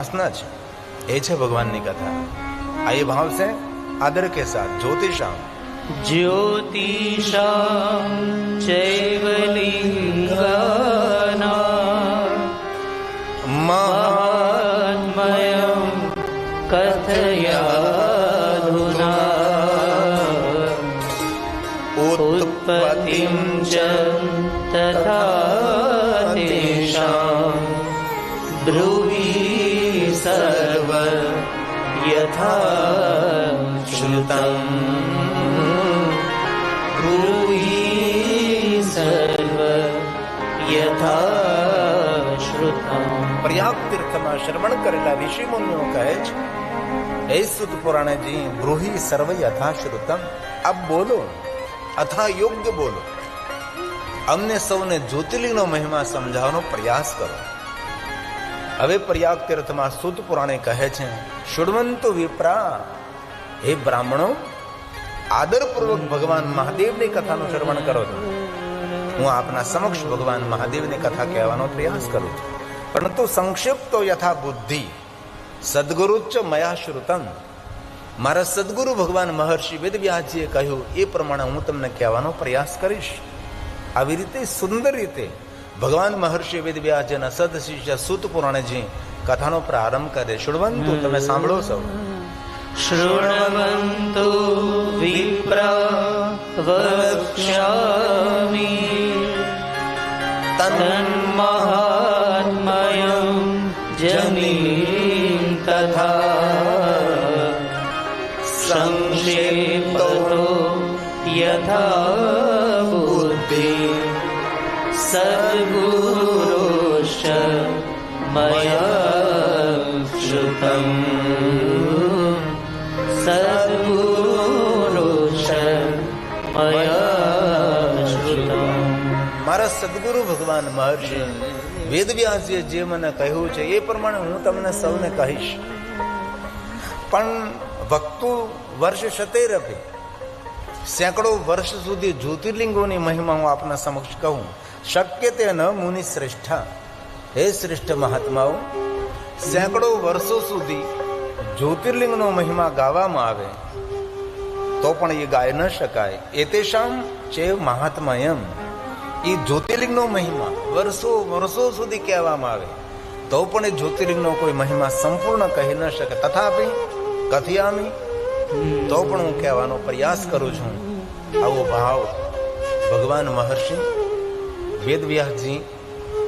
હસના છે એ છે ભગવાનની કથા આ એ ભાવ છે આદર કે સાથ જ્યોતિષામ જ્યોતિષામ ચૈવલિંગના મહાત્મય કથયાધુના ઉત્પત્તિમ ચ श्रुतम् ब्रूहि સર્વ યથા શ્રુતમ પ્રયાગ તીર્થમાં શ્રવણ કરેલા ઋષિ મુનિઓ કહે છે હે સુત પુરાણજી બ્રુહી સર્વ યથા શ્રુતમ આપ બોલો અથા યોગ્ય બોલો અમને સૌને જ્યોતિર્લિંગનો મહિમા સમજાવવાનો પ્રયાસ કરો હવે પ્રયાગ તીર્થમાં સુત પુરાણે કહે છે, શુડવંતુ વિપ્રા. હે બ્રાહ્મણો, આદરપૂર્વક ભગવાન મહાદેવની કથાનું શ્રવણ કરો છો. હું આપના સમક્ષ ભગવાન મહાદેવની કથા કહેવાનો પ્રયાસ કરું છું. પરંતુ સંક્ષિપ્તો યથા બુદ્ધિ સદગુરુચ્ચ મયા શ્રુતમ મારા સદગુરુ ભગવાન મહર્ષિ વેદવ્યાસજીએ કહ્યું, એ પ્રમાણે હું તમને કહેવાનો પ્રયાસ કરીશ. આવી રીતે સુંદર રીતે ભગવાન મહર્ષિ વેદવ્યાસજીના સદ શિષ્ય સુત પુરાણજી કથાનો પ્રારંભ કરે. શુણવંતુ તમે સાંભળો સૌ. શૃણવંતુ વિપ્રા વક્ષ્યામિ તન્મહાત્મયં જમીન તથા સંક્ષેપતો યથા સદ્ગુરોશ્ચ મયા શ્રુતમ સદ્ગુરોશ્ચ મયા શ્રુતમ મારા સદગુરુ ભગવાન મહર્ષિ વેદવ્યાસજીએ જે મને કહ્યું છે, એ પ્રમાણે હું તમને સૌને કહીશ. પણ વક્તુ વર્ષ શતેરપી સેંકડો વર્ષ સુધી જ્યોતિર્લિંગોની મહિમા હું આપના સમક્ષ કહું. શક્ય તે ન મુનિ શ્રેષ્ઠા. હે શ્રેષ્ઠ મહાત્માઓ, સેંકડો વર્ષો સુધી જ્યોતિર્લિંગનો મહિમા ગાવામાં આવે, તો પણ એ ગાય ન શકાય. એતેશામ છે એમ એ જ્યોતિર્લિંગનો મહિમા વર્ષો વર્ષો સુધી કહેવામાં આવે, તો પણ એ જ્યોતિર્લિંગનો કોઈ મહિમા સંપૂર્ણ કહી ન શકે. તથાપી કથિયામી, તો પણ હું કહેવાનો પ્રયાસ કરું છું. આવો ભાવ ભગવાન મહર્ષિ વેદવ્યાસજી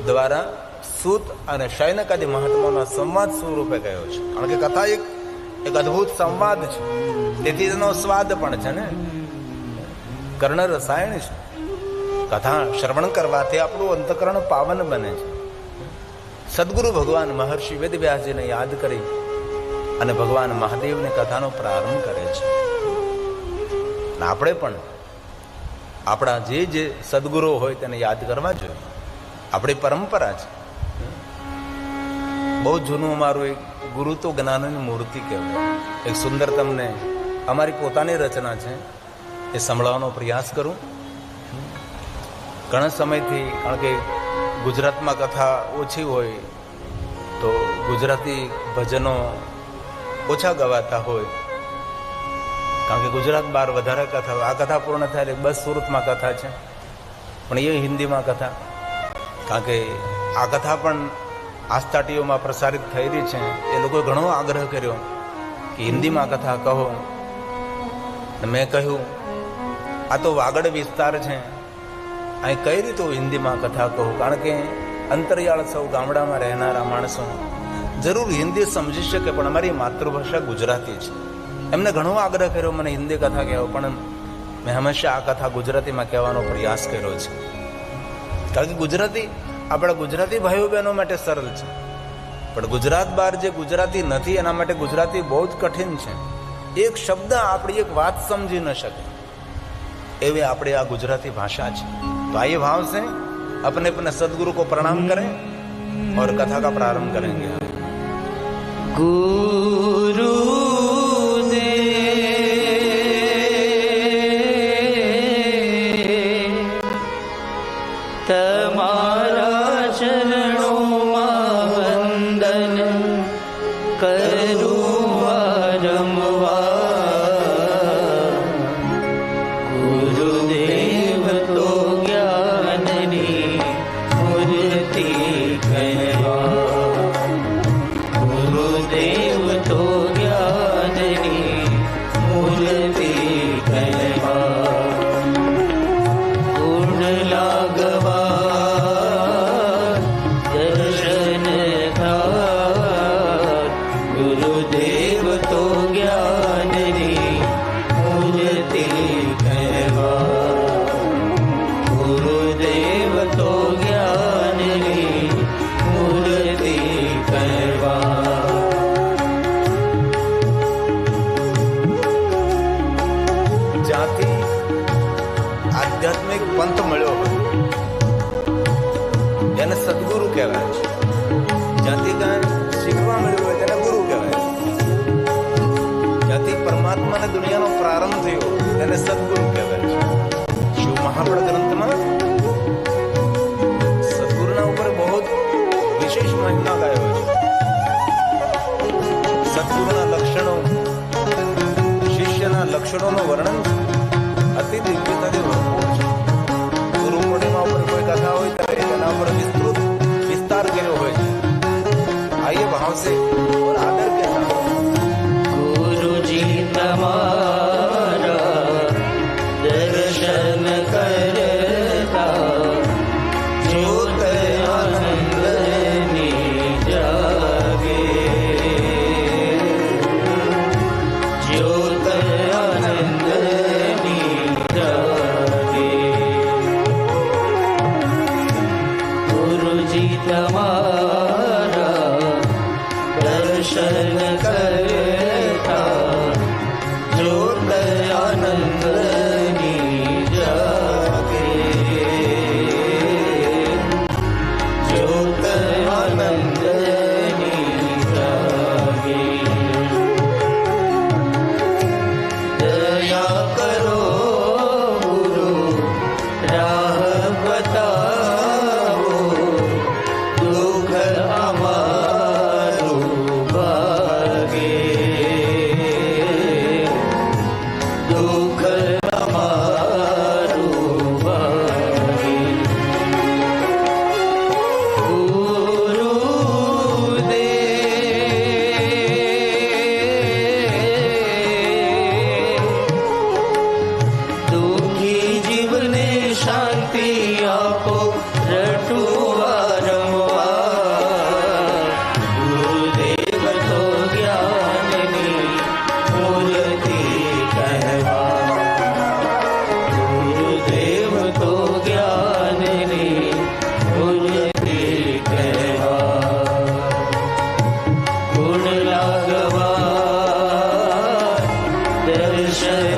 દ્વારા સૂત અને શયનકાદી મહાત્માનો સંવાદ સ્વરૂપે ગયો છે. કારણ કે કથા એક એક અદ્ભુત સંવાદ છે. તેથી તેનો સ્વાદ પણ છે ને. કર્ણ રસાયણ છે. કથા શ્રવણ કરવાથી આપણું અંતકરણ પાવન બને છે. સદગુરુ ભગવાન મહર્ષિ વેદવ્યાસજીને યાદ કરી અને ભગવાન મહાદેવની કથાનો પ્રારંભ કરે છે. આપણે પણ આપણા જે જે સદગુરુ હોય તેને યાદ કરવા જોઈએ. આપણી પરંપરા છે. બહુ જૂનું અમારું એક ગુરુ તો જ્ઞાનની મૂર્તિ કહેવાય. એક સુંદર તમને અમારી પોતાની રચના છે. એ સંભળાવવાનો પ્રયાસ કરું. ઘણા સમયથી, કારણ કે ગુજરાતમાં કથા ઓછી હોય, તો ગુજરાતી ભજનો ઓછા ગવાતા હોય. કારણ કે ગુજરાત બહાર વધારે કથા આ કથા પૂર્ણ થાય એટલે બસ સુરતમાં કથા છે. પણ એ હિન્દીમાં કથા. કારણ કે આ કથા પણ આસ્થાટીઓમાં પ્રસારિત રહી છે. એ લોકોએ ઘણો આગ્રહ કર્યો કે હિન્દીમાં કથા કહો. મેં કહ્યું, આ તો વાગડ વિસ્તાર છે. અહીં કઈ રીતે હિન્દીમાં કથા કહું? કારણ કે અંતરિયાળ સૌ ગામડામાં રહેનારા માણસો. જરૂર હિન્દી સમજી શકે, પણ અમારી માતૃભાષા ગુજરાતી છે. એમને ઘણો આગ્રહ કર્યો મને હિન્દી કથા કહેવો પણ મેં હંમેશા આ કથા ગુજરાતીમાં કહેવાનો પ્રયાસ કર્યો છે કારણ કે ગુજરાતી આપણા ગુજરાતી ભાઈઓ બહેનો માટે સરળ છે પણ ગુજરાત બહાર જે ગુજરાતી નથી એના માટે ગુજરાતી બહુ જ કઠિન છે એક શબ્દ આપણી એક વાત સમજી ન શકે એવી આપણી આ ગુજરાતી ભાષા છે तो आइए भाव से अपने अपने सदगुरु को प्रणाम करें और कथा का प्रारंभ करेंगे ગુરુ કહેવાય છે. જાતિગાન શીખવા મળ્યું હોય તેને ગુરુ કહેવાય જાતિ પરમાત્માને દુનિયાનો પ્રારંભ થયો તેને સદગુરુ કહેવાય છે. શિવ મહાપળ ગ્રંથમાં? સદગુરુના ઉપર બહુ વિશેષ મહિમા ગાયો છે. સદગુરુના લક્ષણો, શિષ્યના લક્ષણોનું વર્ણન અતિ દિવ્યતાથી music. shame.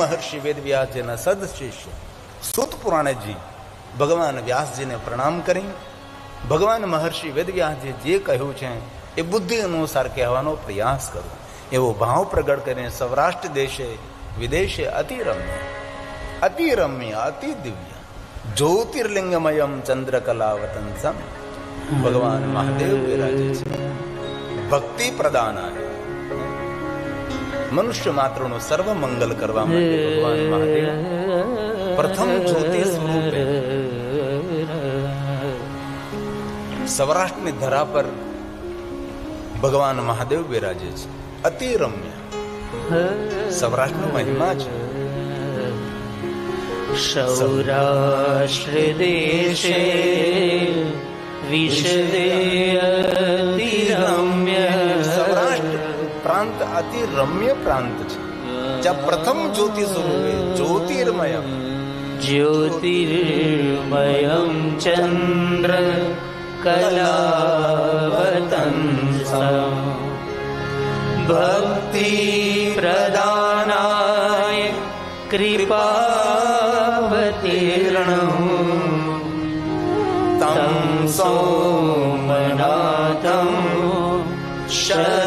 મહર્ષિ વેદવ્યાસજીના સદ શિષ્ય સુત પુરાણજી ભગવાન વ્યાસજીને પ્રણામ કરી ભગવાન મહર્ષિ વેદવ્યાસજી જે કહ્યું છે એ બુદ્ધિ અનુસાર કહેવાનો પ્રયાસ કરો. એવો ભાવ પ્રગટ કરીને સૌરાષ્ટ્ર દેશે, વિદેશે અતિ રમ્ય અતિ રમ્ય અતિ દિવ્ય જ્યોતિર્લિંગમયમ સમ ભગવાન મહાદેવ વિરાજે છે. ભક્તિ પ્રદાનાય મનુષ્ય માત્રનું સર્વ મંગલ કરવા પ્રથમ જ્યોતિ સ્વરૂપે સૌરાષ્ટ્રની ધરા પર ભગવાન મહાદેવ બિરાજે છે. અતિ રમ્ય. સૌરાષ્ટ્રનો મહિમા છે. સૌરાષ્ટ્ર દેશે વિષદે અતિરમ્ય સૌરાષ્ટ્ર પ્રાંત અતિ રમ્ય પ્રાંત છે. જ્યાં પ્રથમ જ્યોતિ સ્વરૂપે જ્યોતિર્મય જ્યોતિર્મય ચંદ્ર કલાવતં ભક્તિ પ્રદાનાય કૃપાવતીર્ણ તમ સોમનાથમ શરણ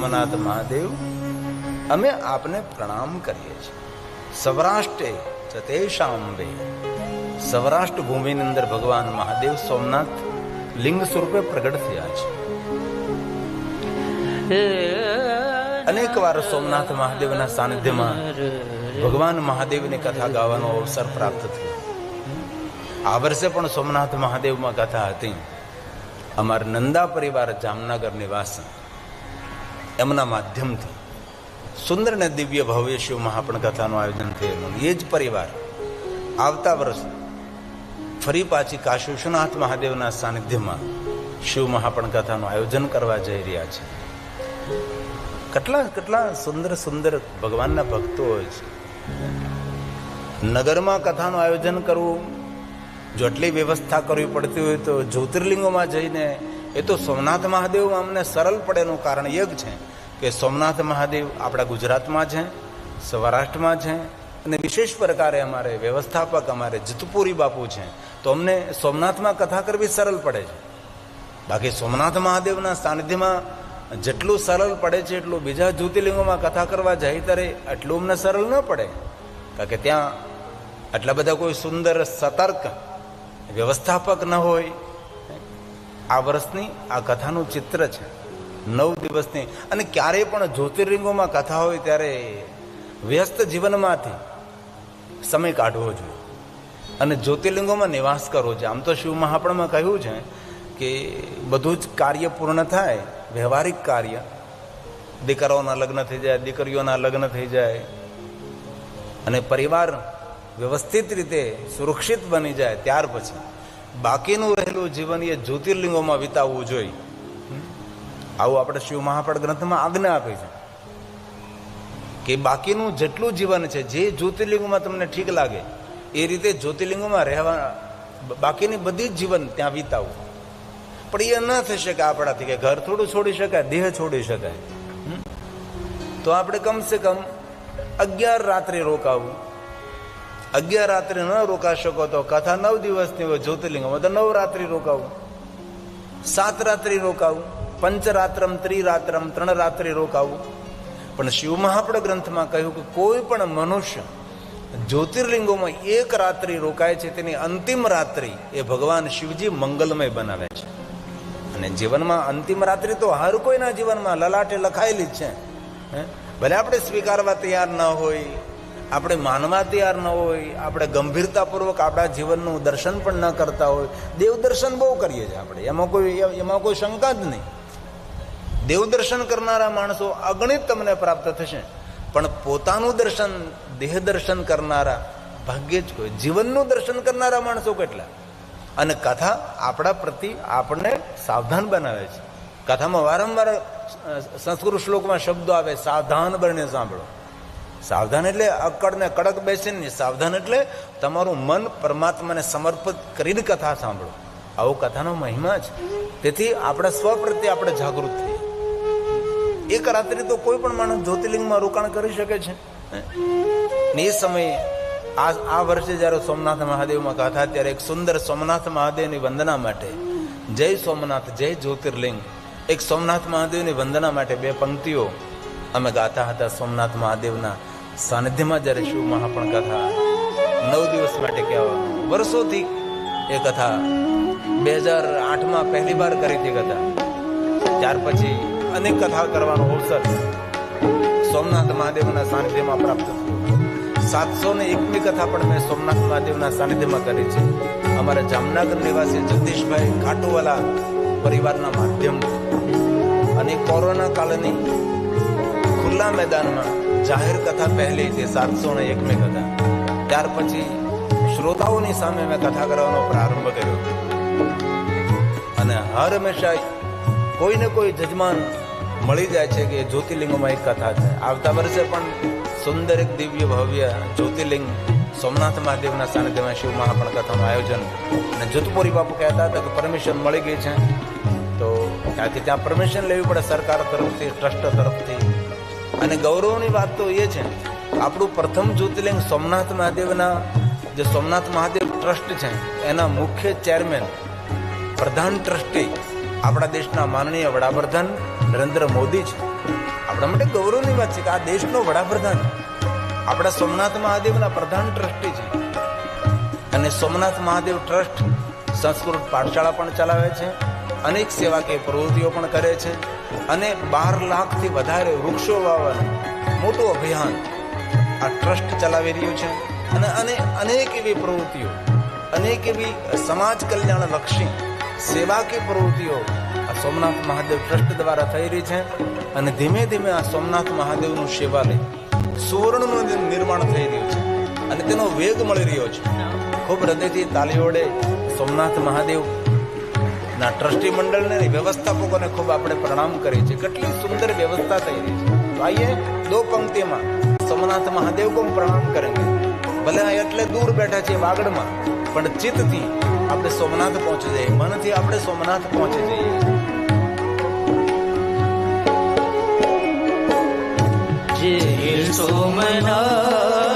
સોમનાથ મહાદેવ, અમે આપને પ્રણામ કરીએ છીએ. સૌરાષ્ટ્રે ચતેશાંબે સૌરાષ્ટ્ર ભૂમિની અંદર ભગવાન મહાદેવ સોમનાથ લિંગ સ્વરૂપે પ્રગટ થયા છે. અનેક વાર સોમનાથ મહાદેવના સાનિધ્યમાં ભગવાન મહાદેવની કથા ગાવાનો અવસર પ્રાપ્ત થયો. આ વર્ષે પણ સોમનાથ મહાદેવમાં કથા હતી. અમારા નંદા પરિવાર જામનગર નિવાસ. એમના માધ્યમથી. સુંદર અને દિવ્ય ભવ્ય શિવ મહાપણ કથાનું આયોજન થયેલું. એ જ પરિવાર આવતા વર્ષ ફરી પાછી કાશી વિશ્વનાથ મહાદેવના સાનિધ્યમાં શિવ મહાપણ કથાનું આયોજન કરવા જઈ રહ્યા છે. કેટલા કેટલા સુંદર સુંદર ભગવાનના ભક્તો હોય છે. નગરમાં કથાનું આયોજન કરવું, જો એટલી વ્યવસ્થા કરવી પડતી હોય તો જ્યોતિર્લિંગોમાં જઈને એ તો સોમનાથ મહાદેવમાં અમને સરળ પડેનું કારણ એ જ છે કે સોમનાથ મહાદેવ આપણા ગુજરાતમાં છે, સૌરાષ્ટ્રમાં છે, અને વિશેષ પ્રકારે અમારે વ્યવસ્થાપક અમારે જીતપુરી બાપુ છે. તો અમને સોમનાથમાં કથા કરવી સરળ પડે છે. બાકી સોમનાથ મહાદેવના સાનિધ્યમાં જેટલું સરળ પડે છે, એટલું બીજા જ્યોતિર્લિંગોમાં કથા કરવા જાય ત્યારે એટલું અમને સરળ ન પડે. કારણ કે ત્યાં આટલા બધા કોઈ સુંદર સતર્ક વ્યવસ્થાપક ન હોય આ વર્ષની આ કથાનું ચિત્ર છે. નવ દિવસની. અને ક્યારેય પણ જ્યોતિર્લિંગોમાં કથા હોય ત્યારે વ્યસ્ત જીવનમાંથી સમય કાઢવો જોઈએ. અને જ્યોતિર્લિંગોમાં નિવાસ કરવો જોઈએ. આમ તો શિવ મહાપણમાં કહ્યું છે કે બધું જ કાર્ય પૂર્ણ થાય, વ્યવહારિક કાર્ય. દીકરાઓના લગ્ન થઈ જાય, દીકરીઓના લગ્ન થઈ જાય. અને પરિવાર વ્યવસ્થિત રીતે સુરક્ષિત બની જાય ત્યાર પછી બાકીનું રહેલું જીવન એ જ્યોતિર્લિંગોમાં વિતાવવું જોઈએ. આવું આપણે શિવ મહાપડ ગ્રંથમાં આજ્ઞા આપી છે કે બાકીનું જેટલું જીવન છે, જે જ્યોતિર્લિંગોમાં તમને ઠીક લાગે, એ રીતે જ્યોતિર્લિંગોમાં રહેવા, બાકીની બધી જ જીવન ત્યાં વિતાવવું પણ એ ન થઈ શકે આપણાથી કે ઘર થોડું છોડી શકાય, દેહ છોડી શકાય. તો આપણે કમસે કમ અગિયાર રાત્રે રોકાવું. અગિયાર રાત્રિ ન રોકા શકો તો કથા નવ દિવસની હોય જ્યોતિર્લિંગમાં. તો નવ રાત્રિ રોકાવું. સાત રાત્રિ રોકાવું. પંચરાત્રમ, ત્રિરાત્રમ, ત્રણ રાત્રિ રોકાવું. પણ શિવ મહાપડ ગ્રંથમાં કહ્યું કે કોઈ પણ મનુષ્ય જ્યોતિર્લિંગોમાં એક રાત્રિ રોકાય છે, તેની અંતિમ રાત્રિ એ ભગવાન શિવજી મંગલમય બનાવે છે. અને જીવનમાં અંતિમ રાત્રિ તો હર કોઈના જીવનમાં લલાટે લખાયેલી જ છે? ભલે આપણે સ્વીકારવા તૈયાર ન હોય આપણે માનવા તૈયાર ન હોય, આપણે ગંભીરતાપૂર્વક આપણા જીવનનું દર્શન પણ ન કરતા હોય, દેવ દર્શન બહુ કરીએ છીએ આપણે. એમાં કોઈ એમાં કોઈ શંકા જ નહીં. દેવ દર્શન કરનારા માણસો અગણિત તમને પ્રાપ્ત થશે. પણ પોતાનું દર્શન, દેહ દર્શન કરનારા ભાગ્યે જ કોઈ. જીવનનું દર્શન કરનારા માણસો કેટલા? અને કથા આપણા પ્રતિ આપણને સાવધાન બનાવે છે. કથામાં વારંવાર સંસ્કૃત શ્લોકમાં શબ્દો આવે, સાવધાન બને સાંભળો. સાવધાન એટલે અકડ ને કડક બેસીને. સાવધાન એટલે તમારું મન પરમાત્માને સમર્પિત કરીને કથા સાંભળો. આવો કથાનો મહિમા છે તેથી આપણા સ્વ પ્રત્યે આપણે જાગૃત થઈએ. એક રાત્રિ તો કોઈ પણ માણસ જ્યોતિર્લિંગમાં રોકાણ કરી શકે છે. ને એ સમયે આ આ વર્ષે જ્યારે સોમનાથ મહાદેવમાં ગાથા, ત્યારે એક સુંદર સોમનાથ મહાદેવની વંદના માટે જય સોમનાથ, જય જ્યોતિર્લિંગ, એક સોમનાથ મહાદેવની વંદના માટે બે પંક્તિઓ અમે ગાતા હતા સોમનાથ મહાદેવના. સાનિધ્યમાં જ્યારે શિવ મહાપણ કથા નવ દિવસ માટે કહેવાનું વર્ષોથી એ કથા બે હજાર આઠમાં પહેલી વાર કરી હતી કથા. ત્યાર પછી અનેક કથા કરવાનો અવસર સોમનાથ મહાદેવના સાનિધ્યમાં પ્રાપ્ત થયો. સાતસો ને એકમી કથા પણ મેં સોમનાથ મહાદેવના સાનિધ્યમાં કરી છે. અમારા જામનગર નિવાસી જગદીશભાઈ ખાટુવાલા પરિવારના માધ્યમ અને કોરોના કાળની ખુલ્લા મેદાનમાં જાહેર કથા પહેલી તે સાતસો ને એકમી કથા. ત્યાર પછી શ્રોતાઓની સામે મેં કથા કરવાનો પ્રારંભ કર્યો. અને હર હંમેશા કોઈને કોઈ જજમાન મળી જાય છે કે જ્યોતિર્લિંગોમાં એક કથા છે. આવતા વર્ષે પણ સુંદર એક દિવ્ય ભવ્ય જ્યોતિર્લિંગ સોમનાથ મહાદેવના સાનિધ્યમાં શિવ મહાપણ કથાનું આયોજન. અને જુતપુરી બાપુ કહેતા હતા કે પરમિશન મળી ગઈ છે. તો ત્યાંથી ત્યાં પરમિશન લેવી પડે સરકાર તરફથી, ટ્રસ્ટ તરફથી. અને ગૌરવની વાત તો એ છે, આપણું પ્રથમ જ્યોતિર્લિંગ સોમનાથ મહાદેવના, જે સોમનાથ મહાદેવ ટ્રસ્ટ છે, એના મુખ્ય ચેરમેન, પ્રધાન ટ્રસ્ટી આપણા દેશના માનનીય વડાપ્રધાન નરેન્દ્ર મોદી છે. આપણા માટે ગૌરવની વાત છે કે આ દેશનો વડાપ્રધાન આપણા સોમનાથ મહાદેવના પ્રધાન ટ્રસ્ટી છે. અને સોમનાથ મહાદેવ ટ્રસ્ટ સંસ્કૃત પાઠશાળા પણ ચલાવે છે. અનેક સેવાકીય પ્રવૃત્તિઓ પણ કરે છે અને બાર લાખથી વધારે વૃક્ષો વાવવાનું મોટું અભિયાન આ ટ્રસ્ટ ચલાવી રહ્યું છે. અને અને અનેક એવી પ્રવૃત્તિઓ, અનેક એવી સમાજ કલ્યાણ લક્ષી સેવાકીય પ્રવૃત્તિઓ આ સોમનાથ મહાદેવ ટ્રસ્ટ દ્વારા થઈ રહી છે. અને ધીમે ધીમે આ સોમનાથ મહાદેવનું સેવાલય સુવર્ણનું નિર્માણ થઈ રહ્યું છે. અને તેનો વેગ મળી રહ્યો છે. ખૂબ હૃદયથી તાલીઓડે સોમનાથ મહાદેવ ના, ટ્રસ્ટી મંડળને વ્યવસ્થાપકોને ખૂબ આપણે પ્રણામ કરીએ છીએ. કેટલી સુંદર વ્યવસ્થા થઈ રહી છે. તો આઈએ દો પંક્તિમાં સોમનાથ મહાદેવ કો પ્રણામ કરેંગે. ભલે આ એટલે દૂર બેઠા છે વાગડમાં, પણ ચિત્તથી આપણે સોમનાથ પહોંચી જઈએ. મનથી આપણે સોમનાથ પહોંચી જઈએ. સોમનાથ